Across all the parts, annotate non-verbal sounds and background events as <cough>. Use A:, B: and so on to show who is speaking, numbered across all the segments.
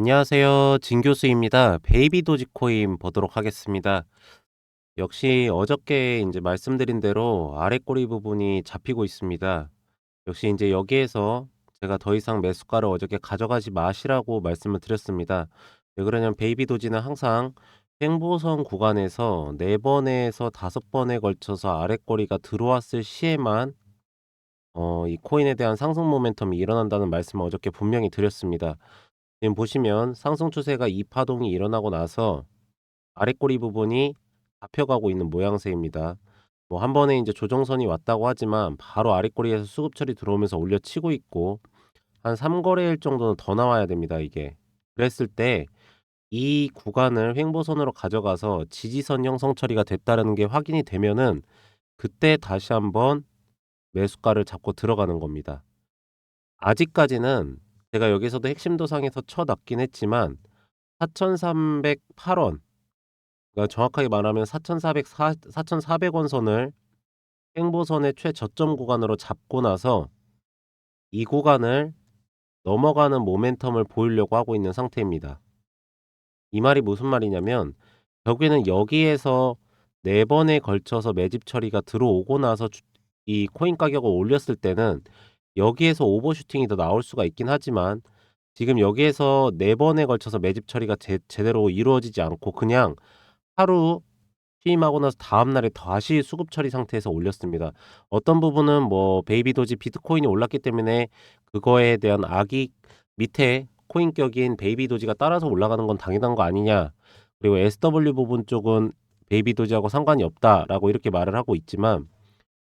A: 안녕하세요. 진 교수입니다. 베이비 도지코인 보도록 하겠습니다. 역시 어저께 인제 말씀드린 대로 아래 꼬리 부분이 잡히고 있습니다. 역시 인제 여기에서 제가 더 이상 매수가를 어저께 가져가지 마시라고 말씀을 드렸습니다. 왜 그러냐면 베이비 도지는 항상 횡보선 구간에서 4 번에서 5 번에 걸쳐서 아래 꼬리가 들어왔을 시에만 어 이 코인에 대한 상승 모멘텀이 일어난다는 말씀을 어저께 분명히 드렸습니다. 지금 보시면 상승 추세가 이 파동이 일어나고 나서 아래 꼬리 부분이 잡혀가고 있는 모양새입니다. 뭐 한 번에 인제 조정선이 왔다고 하지만 바로 아래 꼬리에서 수급 처리 들어오면서 올려치고 있고 한 3 거래일 정도는 더 나와야 됩니다 이게. 그랬을 때 이 구간을 횡보선으로 가져가서 지지선 형성 처리가 됐다라는 게 확인이 되면은 그때 다시 한번 매수가를 잡고 들어가는 겁니다. 아직까지는 제가 여기서도 핵심 도상에서 쳐 놨긴 했지만 4,308원 그러니까 정확하게 말하면 4,404 4,400원 선을 횡보선의 최저점 구간으로 잡고 나서 이 구간을 넘어가는 모멘텀을 보이려고 하고 있는 상태입니다. 이 말이 무슨 말이냐면 결국에는 여기에서 4 번에 걸쳐서 매집 처리가 들어오고 나서 주이 코인 가격을 올렸을 때는 여기에서 오버슈팅이 더 나올 수가 있긴 하지만 지금 여기에서 4 번에 걸쳐서 매집 처리가 제 제대로 이루어지지 않고 그냥 하루 취임하고 나서 다음날에 다시 수급 처리 상태에서 올렸습니다. 어떤 부분은 뭐 베이비 도지 비트코인이 올랐기 때문에 그거에 대한 악익 밑에 코인 격인 베이비 도지가 따라서 올라가는 건 당연한 거 아니냐. 그리고 SW 부분 쪽은 베이비 도지하고 상관이 없다라고 이렇게 말을 하고 있지만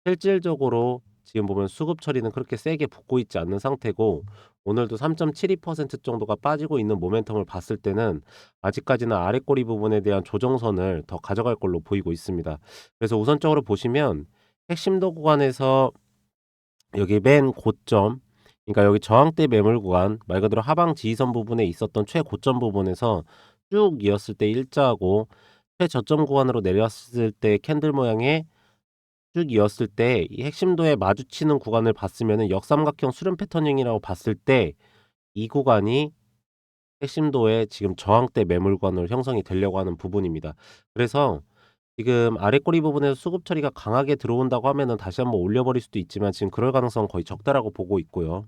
A: 실질적으로 지금 보면 수급 처리는 그렇게 세게 붙고 있지 않는 상태고 오늘도 3.72% 정도가 빠지고 있는 모멘텀을 봤을 때는 아직까지는 아래 꼬리 부분에 대한 조정선을 더 가져갈 걸로 보이고 있습니다. 그래서 우선적으로 보시면 핵심도 구간에서 여기 맨 고점 그러니까 여기 저항대 매물 구간 말 그대로 하방 지지선 부분에 있었던 최고점 부분에서 쭉 이었을 때 일자하고 최저점 구간으로 내려왔을 때 캔들 모양의 쭉 이었을 때 이 핵심도에 마주치는 구간을 봤으면은 역삼각형 수렴 패턴형이라고 봤을 때 이 구간이 핵심도의 지금 저항대 매물 구간으로 형성이 되려고 하는 부분입니다. 그래서 지금 아래 꼬리 부분에서 수급 처리가 강하게 들어온다고 하면은 다시 한번 올려버릴 수도 있지만 지금 그럴 가능성은 거의 적다라고 보고 있고요.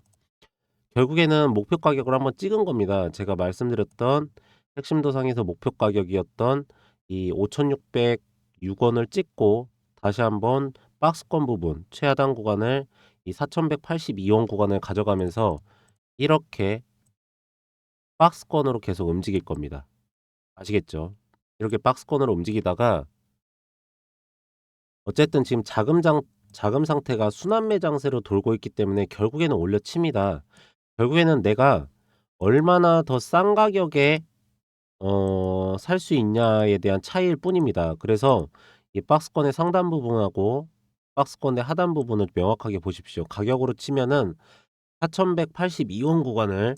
A: 결국에는 목표 가격을 한번 찍은 겁니다. 제가 말씀드렸던 핵심도상에서 목표 가격이었던 이 5,606 원을 찍고 다시 한번 박스권 부분 최하단 구간을 이 4,182원 구간을 가져가면서 이렇게 박스권으로 계속 움직일 겁니다. 아시겠죠? 이렇게 박스권으로 움직이다가 어쨌든 지금 자금장 자금 상태가 순환 매 장세로 돌고 있기 때문에 결국에는 올려 칩니다. 결국에는 내가 얼마나 더 싼 가격에 어 살 수 있냐에 대한 차이일 뿐입니다. 그래서 이 박스권의 상단 부분하고 박스권의 하단 부분을 명확하게 보십시오. 가격으로 치면은 4,182원 구간을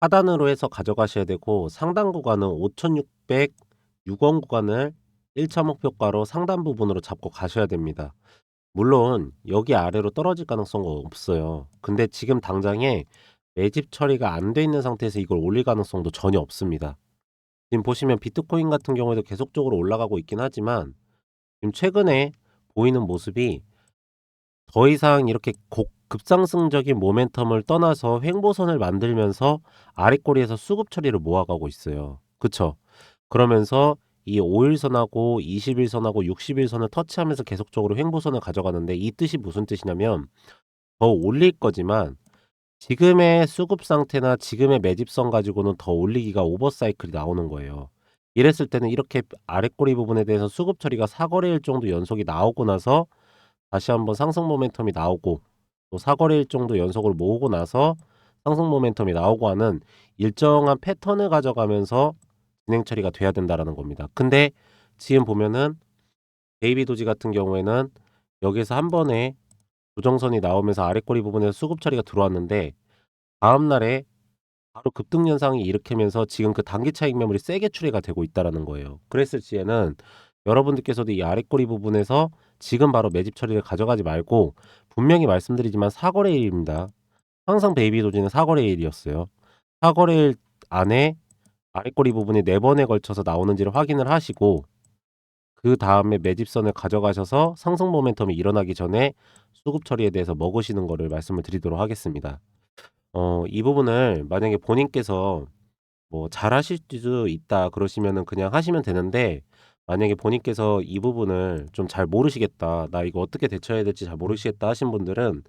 A: 하단으로 해서 가져가셔야 되고 상단 구간은 5,606원 구간을 1차 목표가로 상단 부분으로 잡고 가셔야 됩니다. 물론 여기 아래로 떨어질 가능성은 없어요. 근데 지금 당장에 매집 처리가 안 돼 있는 상태에서 이걸 올릴 가능성도 전혀 없습니다. 지금 보시면 비트코인 같은 경우에도 계속적으로 올라가고 있긴 하지만 지금 최근에 보이는 모습이 더 이상 이렇게 곡 급상승적인 모멘텀을 떠나서 횡보선을 만들면서 아랫꼬리에서 수급 처리를 모아가고 있어요. 그쵸? 그러면서 이 5일 선하고 20일 선하고 60일 선을 터치하면서 계속적으로 횡보선을 가져가는데 이 뜻이 무슨 뜻이냐면 더 올릴 거지만 지금의 수급 상태나 지금의 매집선 가지고는 더 올리기가 오버사이클이 나오는 거예요. 이랬을 때는 이렇게 아랫꼬리 부분에 대해서 수급 처리가 4거래일 정도 연속이 나오고 나서 다시 한번 상승 모멘텀이 나오고 또 4거래일 정도 연속을 모으고 나서 상승 모멘텀이 나오고 하는 일정한 패턴을 가져가면서 진행 처리가 돼야 된다라는 겁니다. 근데 지금 보면은 베이비 도지 같은 경우에는 여기서 한 번에 조정선이 나오면서 아랫꼬리 부분에서 수급 처리가 들어왔는데 다음 날에 바로 급등 현상이 일으키면서 지금 그 단기 차익 매물이 세게 출회가 되고 있다라는 거예요. 그랬을 시에는 여러분들께서도 이 아랫꼬리 부분에서 지금 바로 매집 처리를 가져가지 말고 분명히 말씀드리지만 사거래일입니다. 항상 베이비 도지는 사거래일이었어요. 사거래일 안에 아랫꼬리 부분이 4번에 걸쳐서 나오는지를 확인을 하시고 그 다음에 매집선을 가져가셔서 상승 모멘텀이 일어나기 전에 수급 처리에 대해서 먹으시는 거를 말씀을 드리도록 하겠습니다. 어 이 부분을 만약에 본인께서 뭐 "잘하실 수도 있다." 그러시면은 그냥 하시면 되는데 만약에 본인께서 이 부분을 좀 잘 모르시겠다. '나 이거 어떻게 대처해야 될지 잘 모르시겠다.' 하신 분들은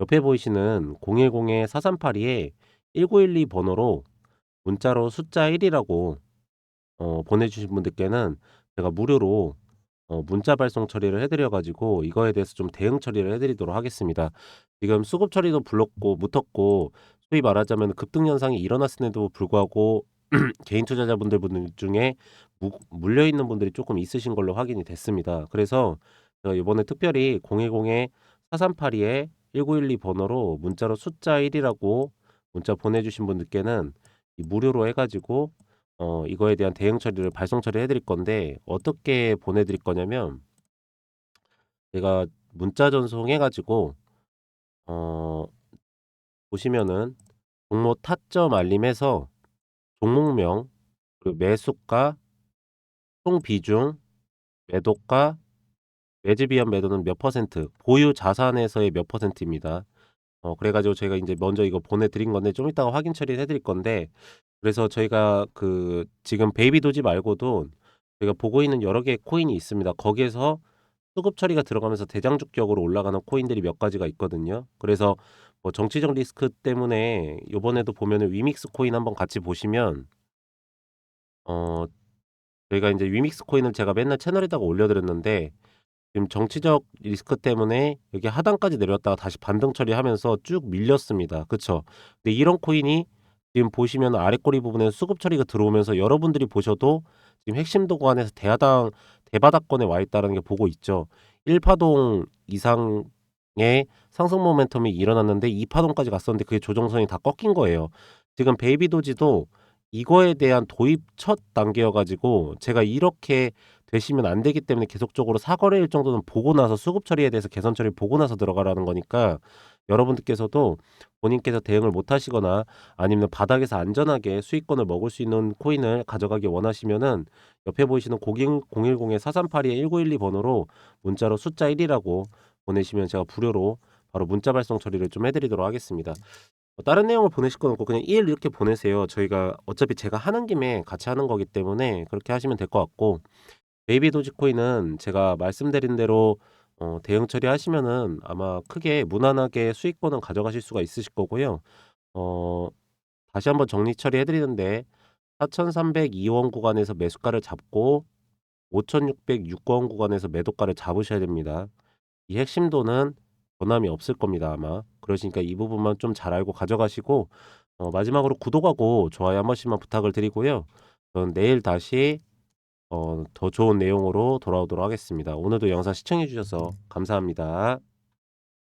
A: 옆에 보이시는 010-4382에 1912 번호로 문자로 숫자 1이라고 어 보내주신 분들께는 제가 무료로 어 문자 발송 처리를 해 드려 가지고 이거에 대해서 좀 대응 처리를 해 드리도록 하겠습니다. 지금 수급 처리도 불렀고 묻었고 소위 말하자면 급등 현상이 일어났음에도 불구하고 <clears throat> 개인 투자자분들 분들 중에 무 물려 있는 분들이 쪼끔 있으신 걸로 확인이 됐습니다. 그래서 제가 요번에 특별히 010-4382에 1912 번호로 문자로 숫자 1 이라고 문자 보내 주신 분들께는 이 무료로 해 가지고 어 이거에 대한 대응 처리를 발송 처리해 드릴 건데 어떻게 보내 드릴 거냐면 제가 문자 전송해 가지고 어 보시면은 종목 타점 알림해서 종목명 그리고 매수가 총 비중, 매도가, 매집 위험 매도는 몇 퍼센트, 보유 자산에서의 몇 퍼센트입니다. 어 그래 가지고 저희가 인제 먼저 이거 보내 드린 건데 좀 이따가 확인 처리를 해 드릴 건데 그래서 저희가 그 지금 베이비 도지 말고도 저희가 보고 있는 여러 개의 코인이 있습니다. 거기에서 수급 처리가 들어가면서 대장주격으로 올라가는 코인들이 몇 가지가 있거든요. 그래서 뭐 정치적 리스크 때문에 요번에도 보면은 위믹스 코인 한번 같이 보시면 어 저희가 인제 위믹스 코인을 제가 맨날 채널에다가 올려 드렸는데 지금 정치적 리스크 때문에 여기 하단까지 내려왔다가 다시 반등 처리하면서 쭉 밀렸습니다. 그쵸? 근데 이런 코인이 지금 보시면 아랫꼬리 부분에 수급 처리가 들어오면서 여러분들이 보셔도 지금 핵심 도구안에서 대하당 대바닥권에 와 있다는 게 보고 있죠. 1 파동 이상의 상승 모멘텀이 일어났는데 2 파동까지 갔었는데 그게 조정선이 다 꺾인 거예요. 지금 베이비 도지도 이거에 대한 도입 첫 단계여 가지고 제가 이렇게 되시면 안 되기 때문에 계속적으로 사거래 일 정도는 보고 나서 수급 처리에 대해서 개선 처리 보고 나서 들어가라는 거니까 여러분들께서도 본인께서 대응을 못 하시거나 아니면 바닥에서 안전하게 수익권을 먹을 수 있는 코인을 가져가길 원하시면은 옆에 보이시는 010 010-4382에 1912 번호로 문자로 숫자 1이라고 보내시면 제가 무료로 바로 문자 발송 처리를 좀 해 드리도록 하겠습니다. 뭐 다른 내용을 보내실 건 없고 그냥 1 이렇게 보내세요. 저희가 어차피 제가 하는 김에 같이 하는 거기 때문에 그렇게 하시면 될 것 같고 베이비 도지 코인은 제가 말씀드린 대로 어 대응 처리하시면은 아마 크게 무난하게 수익권은 가져가실 수가 있으실 거고요. 어 다시 한번 정리 처리해 드리는데 4,302 원 구간에서 매수가를 잡고 5,606 원 구간에서 매도가를 잡으셔야 됩니다. 이 핵심도는 변함이 없을 겁니다 아마. 그러시니까 이 부분만 좀 잘 알고 가져가시고 어 마지막으로 구독하고 좋아요 한 번씩만 부탁을 드리고요. 저는 내일 다시 어 더 좋은 내용으로 돌아오도록 하겠습니다. 오늘도 영상 시청해 주셔서 감사합니다.